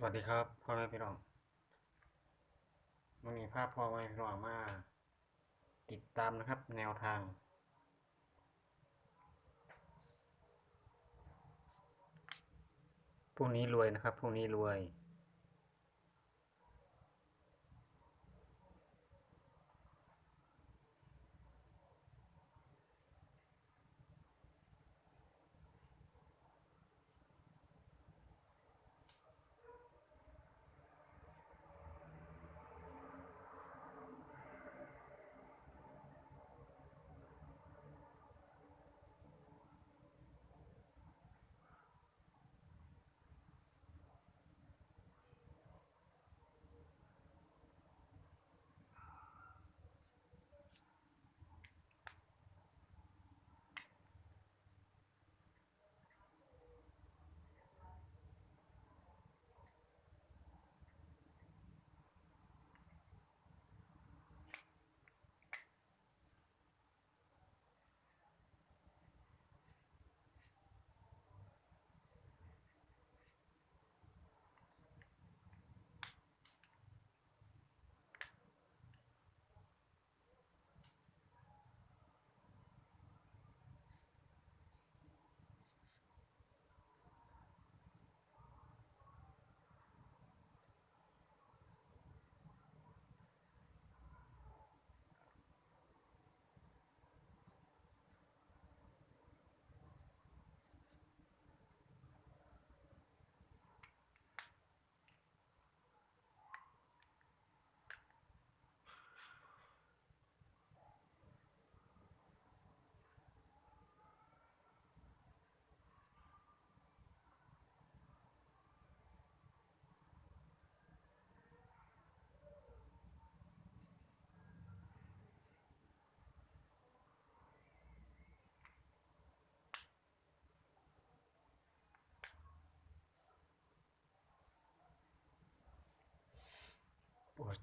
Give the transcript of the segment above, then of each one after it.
สวัสดีครับพ่อแม่พี่น้องวันนี้ภาพพ่อแม่พี่น้องมา ติดตามนะครับ แนวทางพรุ่งนี้รวยนะครับพรุ่งนี้รวย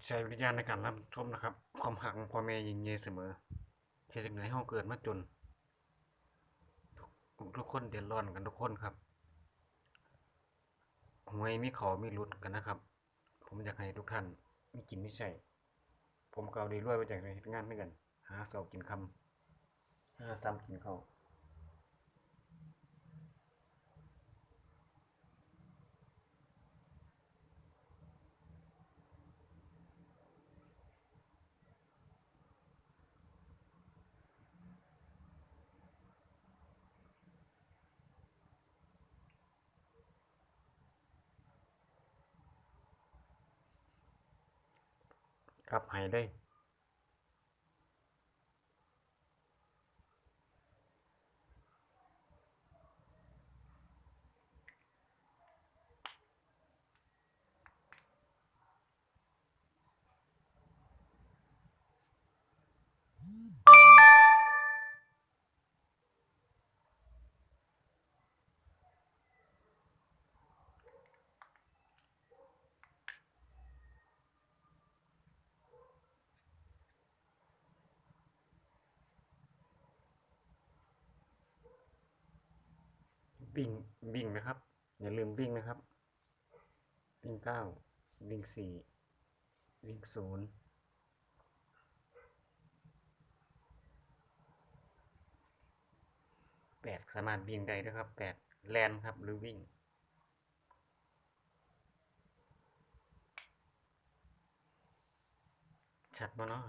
ใช้วิจารณญาณในการรับชมนะครับ ความหักของพ่อแม่ยินเยเสมอเหตุใดให้เราเกิดมาจน ทุกคนเดือดร้อนกันทุกคนครับหวยมีขอมีรุดกันนะครับ ผมอยากให้ทุกท่านมีกินมีใช้ผมก็เอาดีรวยมาจากเหตุงานด้วยกัน หาเสากินคำหาซ้ำกินข้าว ครับให้เลย วิ่งวิ่งนะครับ อย่าลืมวิ่งนะครับ วิ่งเก้าวิ่งสี่วิ่งศูนย์แปดสามารถวิ่งได้ด้วยครับแปดแลนครับหรือวิ่งชัดมาเนาะ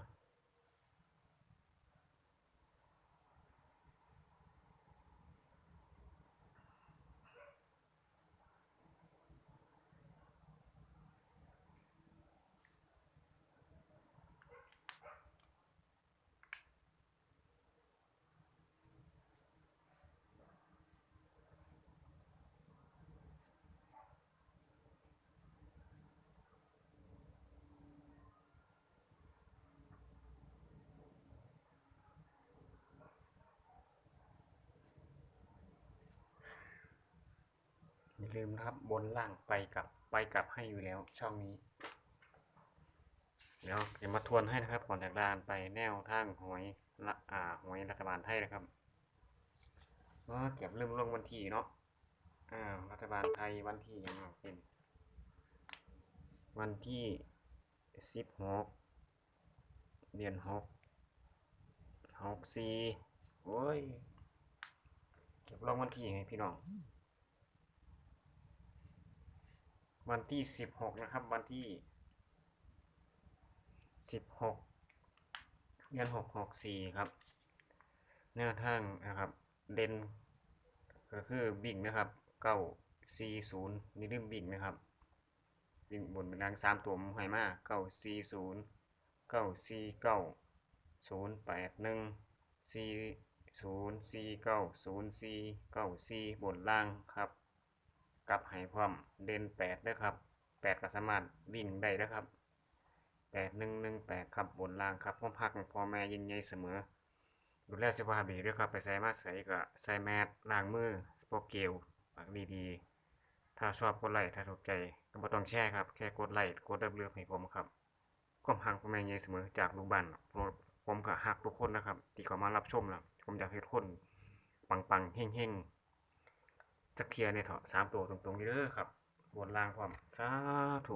ลืมนะครับบนล่างไปกลับไปกลับให้อยู่แล้วช่องนี้ เดี๋ยวจะมาทวนให้นะครับก่อนจากดานไปแนวทางหวยละอ่าหวยรัฐบาลไทยนะครับเออเก็บเริ่มลงวันที่เนาะอ่ารัฐบาลไทยวันที่ยังเป็น วันที่สิบหกเดือนหกหกสี่โอ้ยเก็บลงวันที่ให้พี่น้อง วันที่สิบหกนะครับ วันที่สิบหกเดือนหกหกสี่ครับแนวทางนะครับ เด่นก็คือวิ่งนะครับเก้าสี่ศูนย์นี่ลืมวิ่งนะครับวิ่งบนเป็นดังสามตัวมให้มาเก้าสี่ศูนย์เก้าสี่เก้าศูนย์แปดหนึ่งสี่ศูนย์สี่เก้าศูนย์สี่เก้าสี่บนล่างครับ กลับให้พร้อมเด่นแปดด้วยครับแปดก็สามารถวิ่งได้นะครับแปดหนึ่งหนึ่งแปดครับบนล่างครับพ่อพักพ่อแม่ยินใหญ่เสมอ ดูแลสุขภาพดีด้วยครับไปใส่มาใส่ก็ใส่แมสล้างมือสปรเกลปากดีๆถ้าชอบกดไลค์ถ้าถูกใจก็บ่ต้องแชร์ครับแค่กดไลค์กดดับเลือกให้ผมครับความหักผมแม่ใหญ่เสมอจากลูกบ้านผมก็หักทุกคนนะครับ ที่เขามารับชมแล้วผมอยากให้ทุกคนปังๆเฮงๆ จะเคลียร์ในเถาะสามตัวตรงๆนี้เด้อครับบนล่างความสาธุ